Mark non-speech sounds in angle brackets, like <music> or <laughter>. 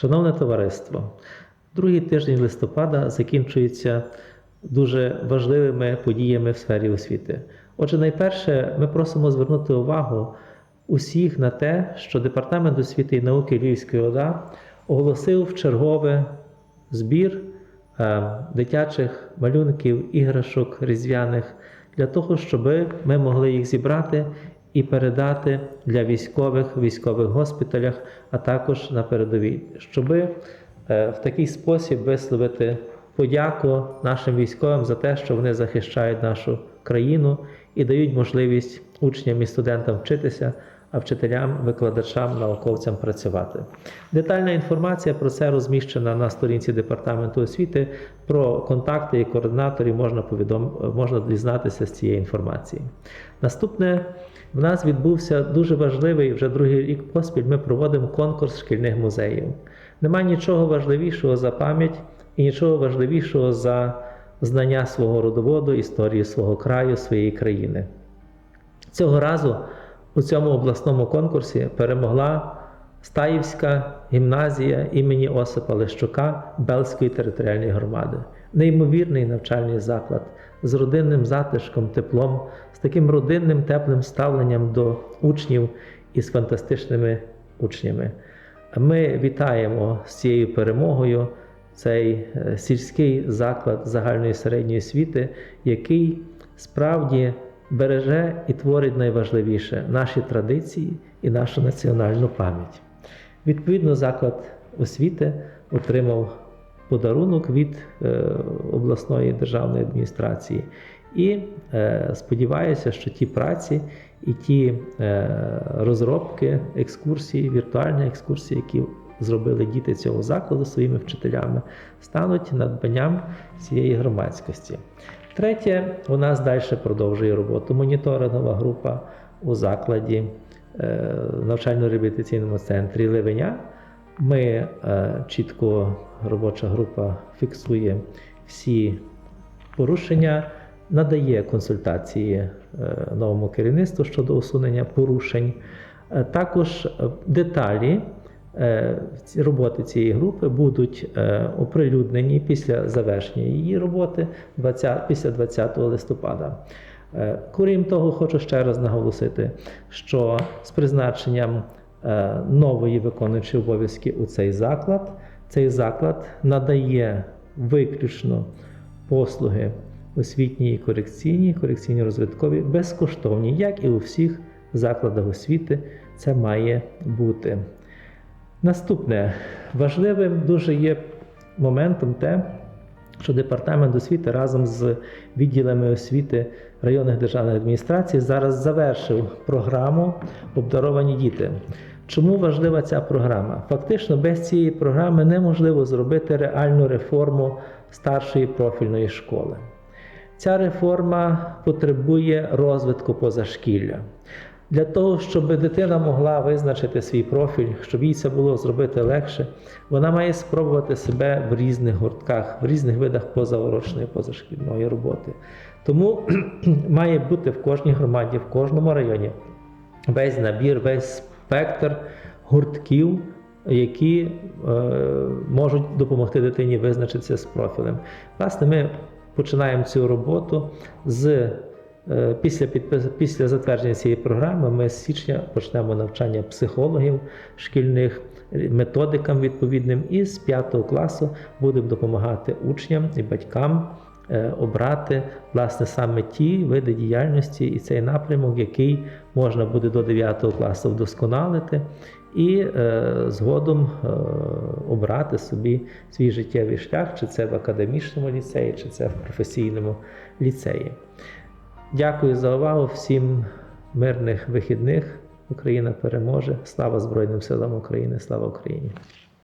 Шановне товариство, другий тиждень листопада закінчується дуже важливими подіями в сфері освіти. Отже, найперше, ми просимо звернути увагу усіх на те, що Департамент освіти і науки Львівської ОДА оголосив в чергове збір е, дитячих малюнків, іграшок різдвяних для того, щоб ми могли їх зібрати і передати для військових військових госпіталях, а також на передовій, щоб е, в такий спосіб висловити подяку нашим військовим за те, що вони захищають нашу країну і дають можливість учням і студентам вчитися, вчителям, викладачам, науковцям працювати. Детальна інформація про це розміщена на сторінці департаменту освіти. Про контакти і координаторів можна повідом... можна дізнатися з цієї інформації. Наступне в нас відбувся дуже важливий вже другий рік поспіль. Ми проводимо конкурс шкільних музеїв. Нема нічого важливішого за пам'ять і нічого важливішого за знання свого родоводу, історії свого краю, своєї країни. Цього разу у цьому обласному конкурсі перемогла Стаївська гімназія імені Осипа Лещука Белської територіальної громади. Неймовірний навчальний заклад з родинним затишком, теплом, з таким родинним теплим ставленням до учнів і з фантастичними учнями. Ми вітаємо з цією перемогою цей е, сільський заклад загальної середньої освіти, який справді береже і творить найважливіше наші традиції і нашу національну пам'ять. Відповідно, заклад освіти отримав подарунок від е, обласної державної адміністрації. І е, сподіваюся, що ті праці і ті е, розробки, екскурсії, віртуальні екскурсії, які зробили діти цього закладу своїми вчителями, стануть надбанням цієї громадськості. Третє, у нас далі продовжує роботу моніторингова група у закладі е, навчально-реабілітаційному центрі Левеня. Ми е, чітко робоча група фіксує всі порушення, надає консультації е, новому керівництву щодо усунення порушень. Також деталі ці- роботи цієї групи будуть е, оприлюднені після завершення її роботи 20, після 20 листопада. Е, Крім того, хочу ще раз наголосити, що з призначенням е, нової виконуючої обов'язки у цей заклад, цей заклад надає виключно послуги освітні і корекційні, корекційно-розвиткові, безкоштовні, як і у всіх закладах освіти це має бути. Наступне важливим дуже є моментом те, що департамент освіти разом з відділами освіти районних державних адміністрацій зараз завершив програму Обдаровані діти. Чому важлива ця програма? Фактично, без цієї програми неможливо зробити реальну реформу старшої профільної школи. Ця реформа потребує розвитку позашкілля. Для того, щоб дитина могла визначити свій профіль, щоб їй це було зробити легше, вона має спробувати себе в різних гуртках, в різних видах позаурочної позашкільної роботи. Тому <clears throat> має бути в кожній громаді, в кожному районі весь набір, весь спектр гуртків, які е, можуть допомогти дитині визначитися з профілем. Власне, ми починаємо цю роботу з після, підпис- після затвердження цієї програми. Ми з січня почнемо навчання психологів шкільних е, методикам відповідним, і з 5 класу будемо допомагати учням і батькам е, обрати власне саме ті види діяльності і цей напрямок, який можна буде до 9 класу вдосконалити, і е, згодом е, обрати собі свій життєвий шлях, чи це в академічному ліцеї, чи це в професійному ліцеї. Дякую за увагу всім мирних вихідних. Україна переможе. Слава Збройним силам України! Слава Україні!